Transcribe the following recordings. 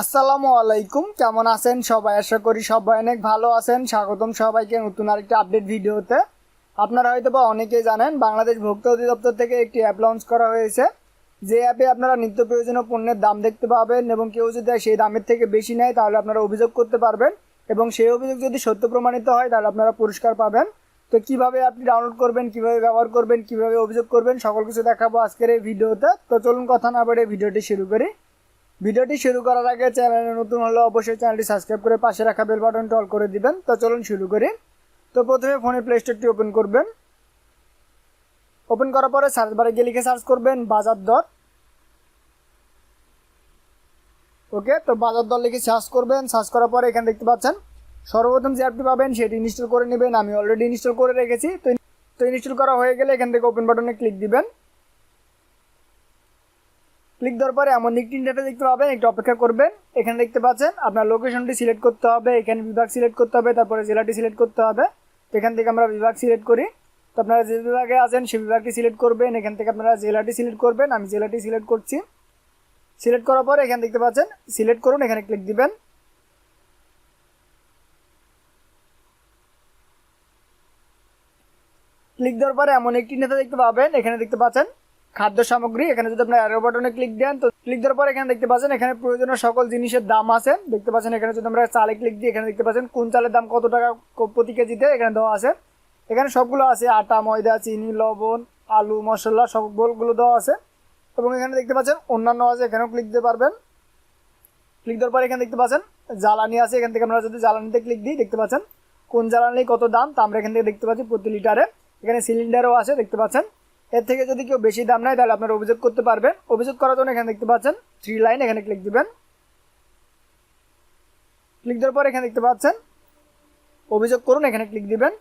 আসসালামু আলাইকুম। কেমন আছেন সবাই? আশা করি সবাই অনেক ভালো আছেন। স্বাগতম সবাইকে নতুন আরেকটা আপডেট ভিডিওতে। আপনারা হয়তো বা অনেকেই জানেন, বাংলাদেশ ভোক্তা অধিদপ্তর থেকে একটি অ্যাপ লঞ্চ করা হয়েছে। যে অ্যাপে আপনারা নিত্য প্রয়োজনীয় পণ্যের দাম দেখতে পাবেন এবং কেউ যদি সেই দামের থেকে বেশি নেয়, তাহলে আপনারা অভিযোগ করতে পারবেন। এবং সেই অভিযোগ যদি সত্য প্রমাণিত হয়, তাহলে আপনারা পুরস্কার পাবেন। তো কীভাবে আপনি ডাউনলোড করবেন, কীভাবে ব্যবহার করবেন, কীভাবে অভিযোগ করবেন, সকল কিছু দেখাবো আজকের এই ভিডিওতে। তো চলুন কথা না বলে ভিডিওটি শুরু করি। ভিডিওটি শুরু করার আগে চ্যানেলে নতুন হলে অবশ্যই চ্যানেলটি সাবস্ক্রাইব করে পাশে রাখা বেল বাটনটি অল করে দিবেন। তো চলুন শুরু করি। তো প্রথমে ফোনে প্লে স্টোরটি ওপেন করবেন। ওপেন করার পরে সার্চ বারে গিয়ে লিখে সার্চ করবেন বাজার দর। ওকে তো বাজার দর লিখে সার্চ করবেন। সার্চ করার পরে এখানে দেখতে পাচ্ছেন, সর্বপ্রথম যে অ্যাপটি পাবেন সেটি ইনস্টল করে নেবেন। আমি অলরেডি ইনস্টল করে রেখেছি। তো তো ইনস্টল করা হয়ে গেলে এখান থেকে ওপেন বাটনে ক্লিক দিবেন। ক্লিক দেওয়ার পরে এমন একটি ইন্টারফেস দেখতে পাবেন, একটু অপেক্ষা করবেন। এখানে দেখতে পাচ্ছেন আপনার লোকেশনটি সিলেক্ট করতে হবে, এখানে বিভাগ সিলেক্ট করতে হবে, তারপরে জেলাটি সিলেক্ট করতে হবে। তো এখান থেকে আমরা বিভাগ সিলেক্ট করি। তো আপনারা যে বিভাগে আছেন সেই বিভাগটি সিলেক্ট করবেন। এখান থেকে আপনারা জেলাটি সিলেক্ট করবেন, আমি জেলাটি সিলেক্ট করছি। সিলেক্ট করার পরে এখানে দেখতে পাচ্ছেন সিলেক্ট করুন, এখানে ক্লিক দিবেন। ক্লিক দেওয়ার পরে এমন একটি নেতা দেখতে পাবেন, এখানে দেখতে পাচ্ছেন খাদ্য সামগ্রী, এখানে যদি আপনার অ্যারো বাটনে ক্লিক দেন, তো ক্লিক দেওয়ার পর এখানে দেখতে পাচ্ছেন, এখানে প্রয়োজনীয় সকল জিনিসের দাম আছে। দেখতে পাচ্ছেন, এখানে যদি আমরা চালে ক্লিক দিই এখানে দেখতে পাচ্ছেন, কোন চালের দাম কত টাকা প্রতি কেজিতে এখানে দেওয়া আছে। এখানে সবগুলো আছে, আটা, ময়দা, চিনি, লবণ, আলু, মশলা সবগুলো দেওয়া আছে। এবং এখানে দেখতে পাচ্ছেন, অন্যান্য আছে, এখানেও ক্লিক দিতে পারবেন। ক্লিক দেওয়ার পর এখানে দেখতে পাচ্ছেন, জ্বালানি আছে, এখান থেকে আমরা যদি জ্বালানিতে ক্লিক দিই, দেখতে পাচ্ছেন, কোন জ্বালানি কত দাম, তা আমরা এখান থেকে দেখতে পাচ্ছি প্রতি লিটারে। এখানে সিলিন্ডারও আছে, দেখতে পাচ্ছেন। এর থেকে যদি কেউ বেশি দাম নেয়, তাহলে আপনারা অভিযোগ করতে পারবেন। অভিযোগ করার জন্য এখানে দেখতে পাচ্ছেন থ্রি লাইন এখানে ক্লিক দিবেন। ক্লিক দেওয়ার পর এখানে দেখতে পাচ্ছেন, অভিযোগ করুন, এখানে ক্লিক দিবেন।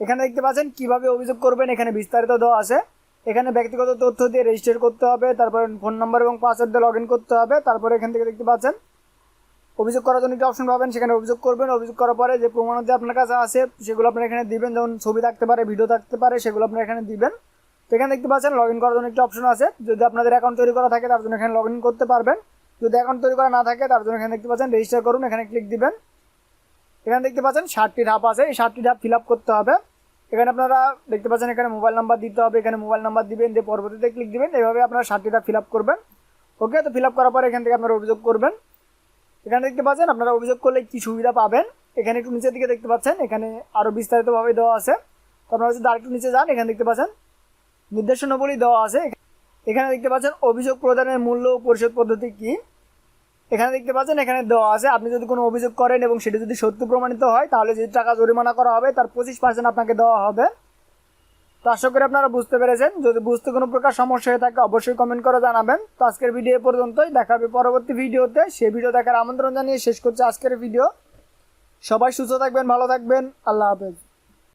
এখানে দেখতে পাচ্ছেন কীভাবে অভিযোগ করবেন, এখানে বিস্তারিত দেওয়া আছে। এখানে ব্যক্তিগত তথ্য দিয়ে রেজিস্টার করতে হবে, তারপর ফোন নাম্বার এবং পাসওয়ার্ড দিয়ে লগ করতে হবে, তারপরে এখান থেকে দেখতে পাচ্ছেন অভিযোগ করার জন্য একটা অপশন পাবেন, সেখানে অভিযোগ করবেন। অভিযোগ করার পরে যে প্রমাণাদি আপনার কাছে আছে, সেগুলো আপনার এখানে দিবেন। যেমন ছবি থাকতে পারে ভিডিও থাকতে পারে, সেগুলো আপনার এখানে দিবেন। তো এখানে দেখতে পাচ্ছেন লগ ইন করার জন্য একটা অপশন আছে। যদি আপনাদের অ্যাকাউন্ট তৈরি করা থাকে, তার জন্য এখানে লগ ইন করতে পারবেন। যদি অ্যাকাউন্ট তৈরি করা না থাকে, তার জন্য এখানে দেখতে পাচ্ছেন রেজিস্টার করুন, এখানে ক্লিক দিবেন। এখানে দেখতে পাচ্ছেন, ষাটটি ধাপ আছে। এই ষাটটি ধাপ ফিল আপ করতে হবে। এখানে আপনারা দেখতে পাচ্ছেন, এখানে মোবাইল নাম্বার দিতে হবে। এখানে মোবাইল নাম্বার দিবেন, দিয়ে পরবর্তীতে ক্লিক দিবেন। এভাবে আপনারা ষাটটি ধাপ ফিল আপ করবেন। ওকে তো ফিল আপ করার পরে এখান থেকে আপনারা অভিযোগ করবেন। এখানে দেখতে পাচ্ছেন, আপনারা অভিযোগ করলে কি সুবিধা পাবেন? এখানে একটু নিচের দিকে দেখতে পাচ্ছেন, এখানে আরও বিস্তারিতভাবে দেওয়া আছে। তো আপনারা যদি আরেকটু নিচে যান, এখানে দেখতে পাচ্ছেন, নির্দেশনাবলী দেওয়া আছে। এখানে দেখতে পাচ্ছেন, অভিযোগ প্রদানের মূল্য পরিশোধ পদ্ধতি কি? এখানে দেখতে পাচ্ছেন, এখানে দেওয়া আছে, আপনি যদি কোনো অভিযোগ করেন এবং সেটি যদি সত্য প্রমাণিত হয়, তাহলে যে টাকা জরিমানা করা হবে, তার পঁচিশ পার্সেন্ট আপনাকে দেওয়া হবে। তো আশা করি আপনারা বুঝতে পেরেছেন। যদি বুঝতে কোনো প্রকার সমস্যা হয়ে থাকে, অবশ্যই কমেন্ট করে জানাবেন। তো আজকের ভিডিও পর্যন্তই। দেখা হবে পরবর্তী ভিডিওতে সেই ভিডিও দেখার আমন্ত্রণ জানিয়ে শেষ করছে আজকের ভিডিও সবাই সুস্থ থাকবেন, ভালো থাকবেন। আল্লাহ হাফেজ।